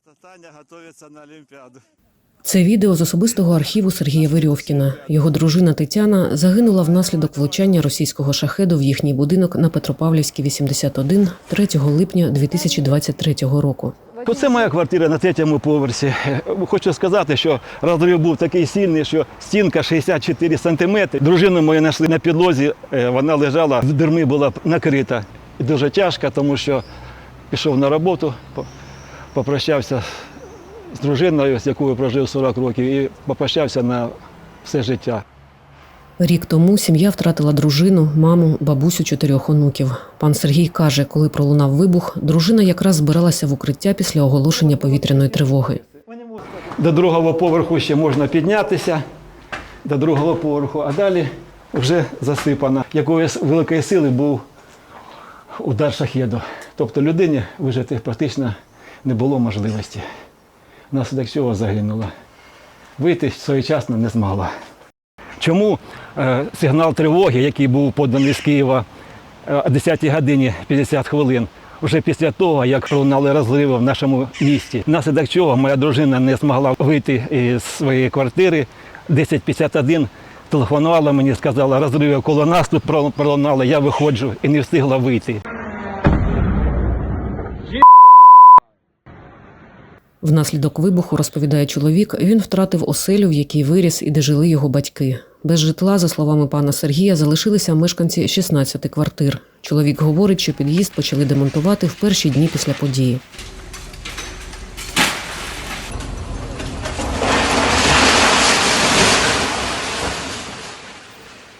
Таня готується на Олімпіаду. Це відео з особистого архіву Сергія Верьовкіна. Його дружина Тетяна загинула внаслідок влучання російського шахеду в їхній будинок на Петропавлівській 81 3 липня 2023 року. Оце моя квартира на третьому поверсі. Хочу сказати, що розрив був такий сильний, що стінка 64 сантиметри. Дружину мою знайшли на підлозі, е, вона лежала, дверми була накрита. І дуже тяжко, тому що пішов на роботу, попрощався з дружиною, з якою прожив 40 років, і попрощався на все життя. Рік тому сім'я втратила дружину, маму, бабусю чотирьох онуків. Пан Сергій каже, коли пролунав вибух, дружина якраз збиралася в укриття після оголошення повітряної тривоги. До другого поверху ще можна піднятися, до другого поверху, а далі вже засипано. Якоїсь великої сили був удар шахеду. Тобто людині вижити практично не було можливості. Внаслідок цього загинула. Вийти своєчасно не змогла. Чому е, сигнал тривоги, який був поданий з Києва е, о 10 годині 50 хвилин, вже після того, як пролунали розриви в нашому місті, внаслідок чого моя дружина не змогла вийти із своєї квартири. 10.51 телефонувала мені, сказала, розриви коло нас тут пролунали, я виходжу і не встигла вийти. Внаслідок вибуху, розповідає чоловік, він втратив оселю, в якій виріс і де жили його батьки. Без житла, за словами пана Сергія, залишилися мешканці 16 квартир. Чоловік говорить, що під'їзд почали демонтувати в перші дні після події.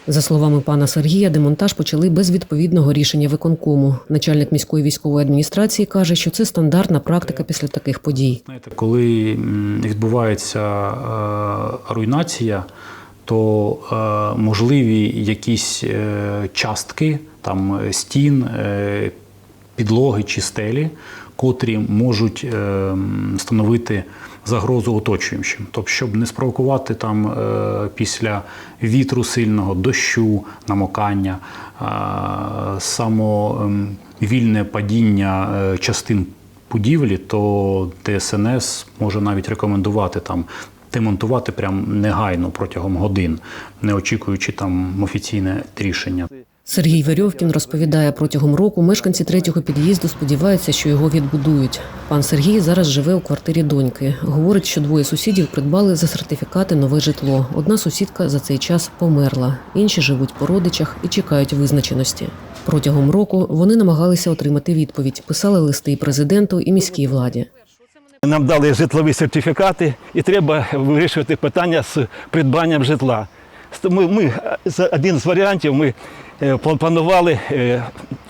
За словами пана Сергія, демонтаж почали без відповідного рішення виконкому. Начальник міської військової адміністрації каже, що це стандартна практика після таких подій. Коли відбувається е, руйнація, то е, можливі якісь е, частки там стін, підлоги чи стелі, котрі можуть становити загрозу оточуючим. Тобто, щоб не спровокувати там е, після вітру сильного, дощу, намокання, е, само ем, падіння е, частин будівлі, то ДСНС може навіть рекомендувати там демонтувати прям негайно протягом годин, не очікуючи там офіційне рішення. Сергій Верьовкін розповідає, протягом року мешканці третього під'їзду сподіваються, що його відбудують. Пан Сергій зараз живе у квартирі доньки. Говорить, що двоє сусідів придбали за сертифікати нове житло. Одна сусідка за цей час померла, інші живуть по родичах і чекають визначеності. Протягом року вони намагалися отримати відповідь, писали листи і президенту, і міській владі. Нам дали житлові сертифікати, і треба вирішувати питання з придбанням житла. Ми, ми один з варіантів ми е, планували е,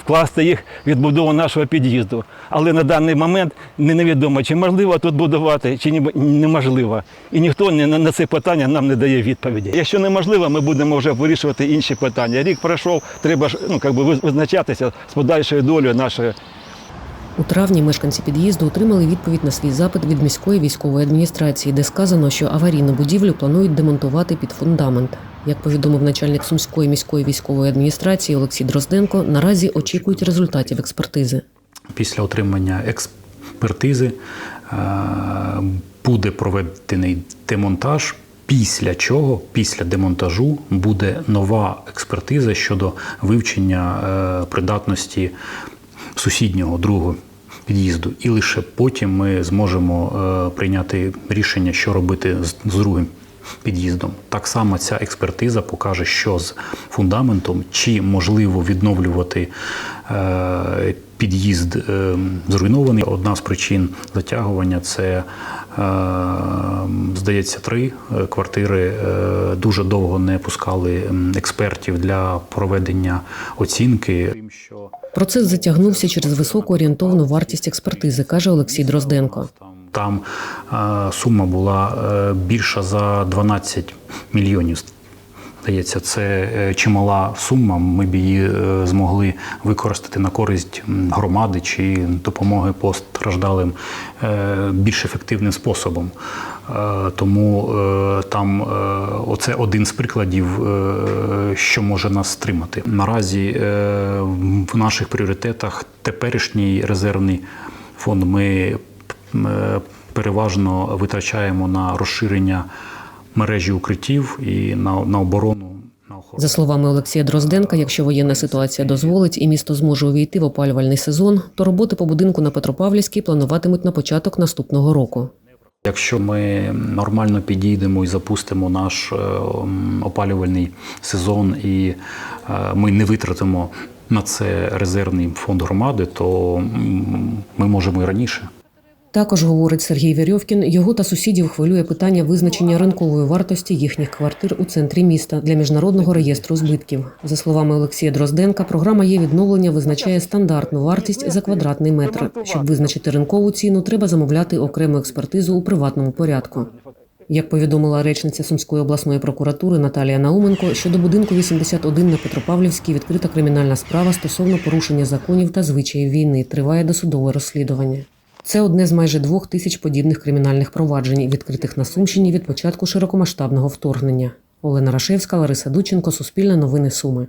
вкласти їх відбудову нашого під'їзду. Але на даний момент не- невідомо, чи можливо тут будувати, чи неможливо. І ніхто на це питання нам не дає відповіді. Якщо неможливо, ми будемо вже вирішувати інші питання. Рік пройшов, треба ж ну, би визначатися з подальшою долею нашої У травні мешканці під'їзду отримали відповідь на свій запит від міської військової адміністрації, де сказано, що аварійну будівлю планують демонтувати під фундамент. Як повідомив начальник Сумської міської військової адміністрації Олексій Дрозденко, наразі очікують результатів експертизи. Після отримання експертизи е, буде проведений демонтаж. Після чого, після демонтажу, буде нова експертиза щодо вивчення е, придатності сусіднього другого під'їзду. І лише потім ми зможемо е, прийняти рішення, що робити з, другим під'їздом. Так само ця експертиза покаже, що з фундаментом, чи можливо відновлювати е, під'їзд е, зруйнований. Одна з причин затягування це, е, здається, три е, квартири е, дуже довго не пускали експертів для проведення оцінки. Процес затягнувся через високу орієнтовну вартість експертизи, каже Олексій Дрозденко. Там сума була більша за 12 мільйонів. Здається, це е, чимала сума. Ми б її е, змогли використати на користь громади чи допомоги постраждалим е, більш ефективним способом. Тому там оце один з прикладів, що може нас стримати. Наразі в наших пріоритетах теперішній резервний фонд ми переважно витрачаємо на розширення мережі укриттів і на, на оборону. За словами Олексія Дрозденка, якщо воєнна ситуація дозволить і місто зможе увійти в опалювальний сезон, то роботи по будинку на Петропавлівській плануватимуть на початок наступного року. Якщо ми нормально підійдемо і запустимо наш е, опалювальний сезон, і е, ми не витратимо на це резервний фонд громади, то ми можемо і раніше. Також говорить Сергій Вірьовкін, його та сусідів хвилює питання визначення ринкової вартості їхніх квартир у центрі міста для міжнародного реєстру збитків. За словами Олексія Дрозденка, програма є відновлення визначає стандартну вартість за квадратний метр. Щоб визначити ринкову ціну, треба замовляти окрему експертизу у приватному порядку. Як повідомила речниця Сумської обласної прокуратури Наталія Науменко, щодо будинку 81 на Петропавлівській відкрита кримінальна справа стосовно порушення законів та звичаїв війни. Триває досудове розслідування. Це одне з майже двох тисяч подібних кримінальних проваджень, відкритих на Сумщині від початку широкомасштабного вторгнення. Олена Рашевська, Лариса Дученко, Суспільне новини Суми.